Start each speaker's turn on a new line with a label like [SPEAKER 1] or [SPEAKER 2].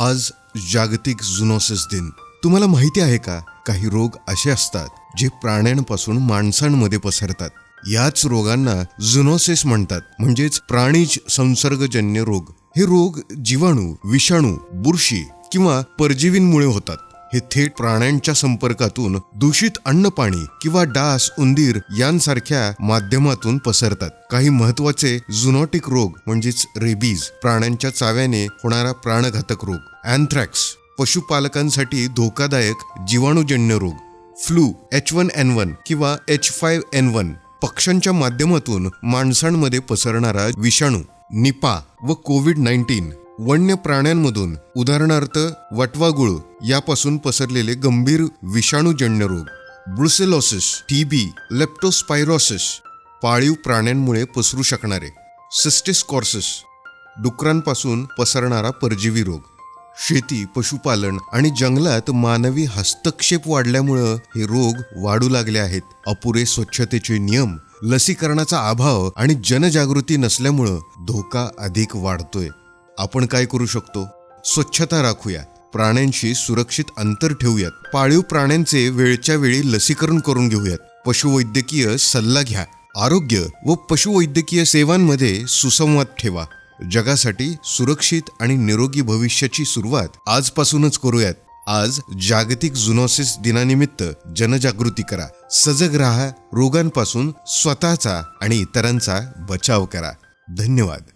[SPEAKER 1] आज जागतिक झुनोसिस दिन. तुम्हाला माहिती आहे का? काही रोग असे असतात जे प्राण्यांपासून माणसांमध्ये पसरतात. याच रोगांना झुनोसिस म्हणतात. म्हणजेच प्राणीज संसर्गजन्य रोग. हे रोग जीवाणू विषाणू बुरशी किंवा परजीवींमुळे होतात. हे थेट प्राण्यांच्या संपर्कातून दूषित अन्न पाणी किंवा डास उंदीर यांसारख्या माध्यमातून पसरतात. काही महत्त्वाचे झुनॉटिक रोग म्हणजेच रेबीज प्राण्यांच्या चाव्याने होणारा प्राणघातक रोग. अँथ्रॅक्स पशुपालकांसाठी धोकादायक जीवाणूजन्य रोग. Flu H one N one किंवा एच फाईव्ह एन वन पक्ष्यांच्या माध्यमातून माणसांमध्ये पसरणारा विषाणू. निपा व कोविड नाईन्टीन वन्य प्राण्यांमधून उदाहरणार्थ वटवागुळ यापासून पसरलेले गंभीर विषाणूजन्य रोग. ब्रुसेलॉसिस टीबी लेप्टोस्पायरोसिस पाळीव प्राण्यांमुळे पसरू शकणारे. सिस्टिस डुकरांपासून पसरणारा परजीवी रोग. शेती पशुपालन आणि जंगलात मानवी हस्तक्षेप वाढल्यामुळं हे रोग वाढू लागले आहेत. अपुरे स्वच्छतेचे नियम लसीकरणाचा अभाव आणि जनजागृती नसल्यामुळं धोका अधिक वाढतोय. आपण काय करू शकतो? स्वच्छता राखूयात. प्राण्यांशी सुरक्षित अंतर ठेवूयात. पाळीव प्राण्यांचे वेळच्या वेळी लसीकरण करून घेऊयात. पशुवैद्यकीय सल्ला घ्या. आरोग्य व पशुवैद्यकीय सेवांमध्ये सुसंवाद ठेवा. जगासाठी सुरक्षित आणि निरोगी भविष्याची सुरुवात आजपासूनच करूयात. आज जागतिक झुनॉसिस दिनानिमित्त जनजागृती करा. सजग राहा. रोगांपासून स्वतःचा आणि इतरांचा बचाव करा. धन्यवाद.